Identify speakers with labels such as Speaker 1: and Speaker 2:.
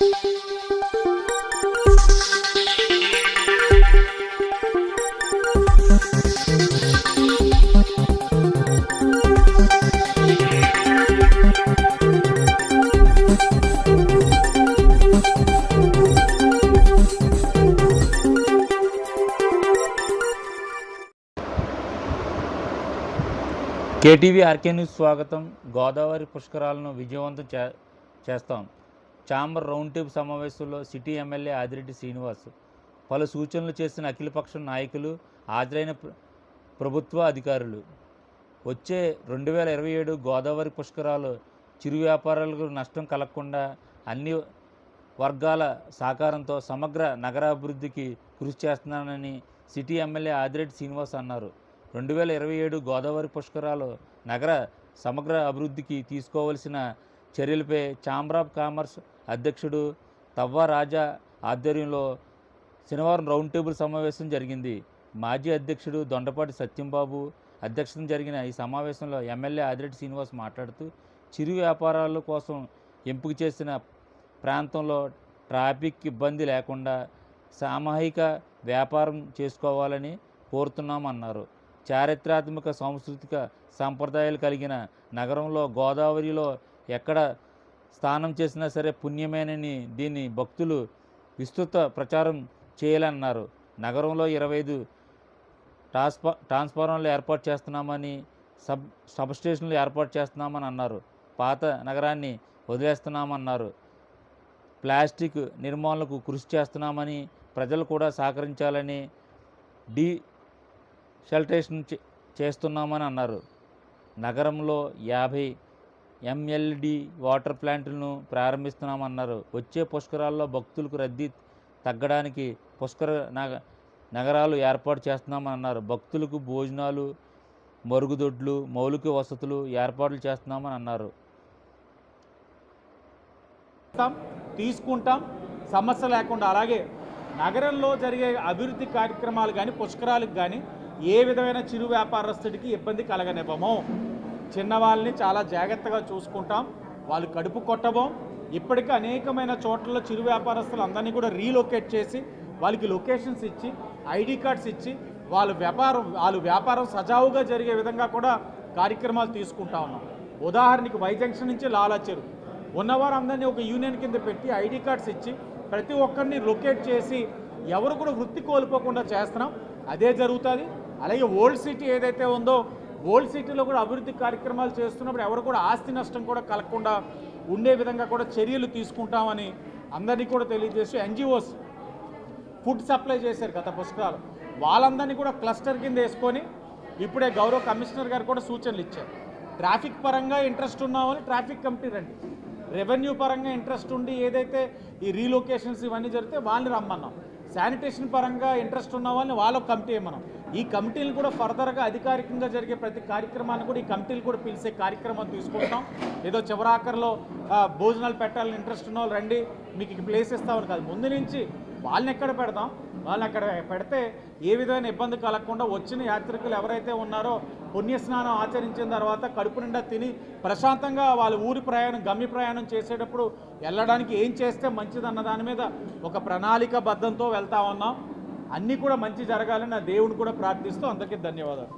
Speaker 1: KTV RK news స్వాగతం. గోదావరి పుష్కరాలను విజయవంతం చే చేస్తాం. చాంబర్ రౌండ్ టేబుల్ సమావేశంలో సిటీ ఎమ్మెల్యే ఆదిరెడ్డి శ్రీనివాస్ పలు సూచనలు చేసిన అఖిలపక్ష నాయకులు హాజరైన ప్ర- ప్రభుత్వ అధికారులు. వచ్చే రెండు వేల ఇరవై ఏడు గోదావరి పుష్కరాలు చిరు వ్యాపారాలకు నష్టం కలగకుండా అన్ని వర్గాల సహకారంతో సమగ్ర నగరాభివృద్ధికి కృషి చేస్తున్నానని సిటీ ఎమ్మెల్యే ఆదిరెడ్డి శ్రీనివాస్ అన్నారు. రెండు వేల ఇరవై ఏడు గోదావరి పుష్కరాలు నగర సమగ్ర అభివృద్ధికి తీసుకోవలసిన చర్యలపై ఛాంబర్ ఆఫ్ కామర్స్ అధ్యక్షుడు తవ్వ రాజా ఆధ్వర్యంలో శనివారం రౌండ్ టేబుల్ సమావేశం జరిగింది. మాజీ అధ్యక్షుడు దొండపాటి సత్యంబాబు అధ్యక్షతన జరిగిన ఈ సమావేశంలో ఎమ్మెల్యే ఆదిరెడ్డి శ్రీనివాస్ మాట్లాడుతూ చిరు వ్యాపారాల కోసం ఎంపిక చేసిన ప్రాంతంలో ట్రాఫిక్ ఇబ్బంది లేకుండా సామూహిక వ్యాపారం చేసుకోవాలని కోరుతున్నామన్నారు. చారిత్రాత్మక సాంస్కృతిక సంప్రదాయాలు కలిగిన నగరంలో గోదావరిలో ఎక్కడ స్నానం చేసినా సరే పుణ్యమేనని దీన్ని భక్తులు విస్తృత ప్రచారం చేయాలన్నారు. నగరంలో ఇరవై ఐదు ట్రాన్స్ఫా ట్రాన్స్ఫార్మర్లు ఏర్పాటు చేస్తున్నామని సబ్ సబ్ స్టేషన్లు ఏర్పాటు చేస్తున్నామని అన్నారు. పాత నగరాన్ని వదిలేస్తున్నామన్నారు. ప్లాస్టిక్ నిర్మాణాలకు కృషి చేస్తున్నామని ప్రజలు కూడా సహకరించాలని డీ షెల్టేషన్ చే- చేస్తున్నామని అన్నారు. నగరంలో యాభై ఎంఎల్డి వాటర్ ప్లాంట్లను ప్రారంభిస్తున్నామన్నారు. వచ్చే పుష్కరాల్లో భక్తులకు రద్దీ తగ్గడానికి పుష్కర నగ నగరాలు ఏర్పాటు చేస్తున్నామని అన్నారు భక్తులకు భోజనాలు మరుగుదొడ్లు మౌలిక వసతులు ఏర్పాట్లు చేస్తున్నామని అన్నారు
Speaker 2: తీసుకుంటాం. సమస్య లేకుండా అలాగే నగరంలో జరిగే అభివృద్ధి కార్యక్రమాలు కానీ పుష్కరాలకు కానీ ఏ విధమైన చిరు వ్యాపారస్తుడికి ఇబ్బంది కలగనివ్వము. చిన్నవాళ్ళని చాలా జాగ్రత్తగా చూసుకుంటాం. వాళ్ళు కడుపు కొట్టబోం. ఇప్పటికీ అనేకమైన చోట్ల చిరు వ్యాపారస్తులు అందరినీ కూడా రీలొకేట్ చేసి వాళ్ళకి లొకేషన్స్ ఇచ్చి ఐడి కార్డ్స్ ఇచ్చి వాళ్ళ వ్యాపారం వాళ్ళు వ్యాపారం సజావుగా జరిగే విధంగా కూడా కార్యక్రమాలు తీసుకుంటా ఉన్నాం. ఉదాహరణకి వై జంక్షన్ నుంచి లాలాచెరు ఉన్నవారందరినీ ఒక యూనియన్ కింద పెట్టి ఐడి కార్డ్స్ ఇచ్చి ప్రతి ఒక్కరిని లొకేట్ చేసి ఎవరు కూడా వృత్తి కోల్పోకుండా చేస్తున్నాం. అదే జరుగుతుంది. అలాగే ఓల్డ్ సిటీ ఏదైతే ఉందో ఓల్డ్ సిటీలో కూడా అభివృద్ధి కార్యక్రమాలు చేస్తున్నప్పుడు ఎవరు కూడా ఆస్తి నష్టం కూడా కలగకుండా ఉండే విధంగా కూడా చర్యలు తీసుకుంటామని అందరినీ కూడా తెలియజేసి ఎన్జిఓస్ ఫుడ్ సప్లై చేశారు గత పుస్తకాలు. వాళ్ళందరినీ కూడా క్లస్టర్ కింద వేసుకొని ఇప్పుడే గౌరవ కమిషనర్ గారు కూడా సూచనలు ఇచ్చారు. ట్రాఫిక్ పరంగా ఇంట్రెస్ట్ ఉన్నామని ట్రాఫిక్ కమిటీ రండి. రెవెన్యూ పరంగా ఇంట్రెస్ట్ ఉండి ఏదైతే ఈ రీలొకేషన్స్ ఇవన్నీ జరిగితే వాళ్ళని రమ్మన్నాం. శానిటేషన్ పరంగా ఇంట్రెస్ట్ ఉన్న వాళ్ళని వాళ్ళ కమిటీ మనం ఈ కమిటీలు కూడా ఫర్దర్గా అధికారికంగా జరిగే ప్రతి కార్యక్రమాన్ని కూడా ఈ కమిటీలు కూడా పిలిచే కార్యక్రమం తీసుకుంటాం. ఏదో చివరాఖరిలో భోజనాలు పెట్టాలని ఇంట్రెస్ట్ ఉన్న వాళ్ళు రండి మీకు ప్లేస్ ఇస్తామని కాదు. ముందు నుంచి వాళ్ళని ఎక్కడ పెడదాం వాళ్ళని అక్కడ పెడితే ఏ విధమైన ఇబ్బంది కలగకుండా వచ్చిన యాత్రికులు ఎవరైతే ఉన్నారో పుణ్యస్నానం ఆచరించిన తర్వాత కడుపు నిండా తిని ప్రశాంతంగా వాళ్ళ ఊరి ప్రయాణం గమ్య ప్రయాణం చేసేటప్పుడు వెళ్ళడానికి ఏం చేస్తే మంచిదన్న దాని మీద ఒక ప్రణాళిక బద్ధంతో వెళ్తా ఉన్నాం. అన్నీ కూడా మంచి జరగాలని నా దేవుని కూడా ప్రార్థిస్తూ అందరికీ ధన్యవాదాలు.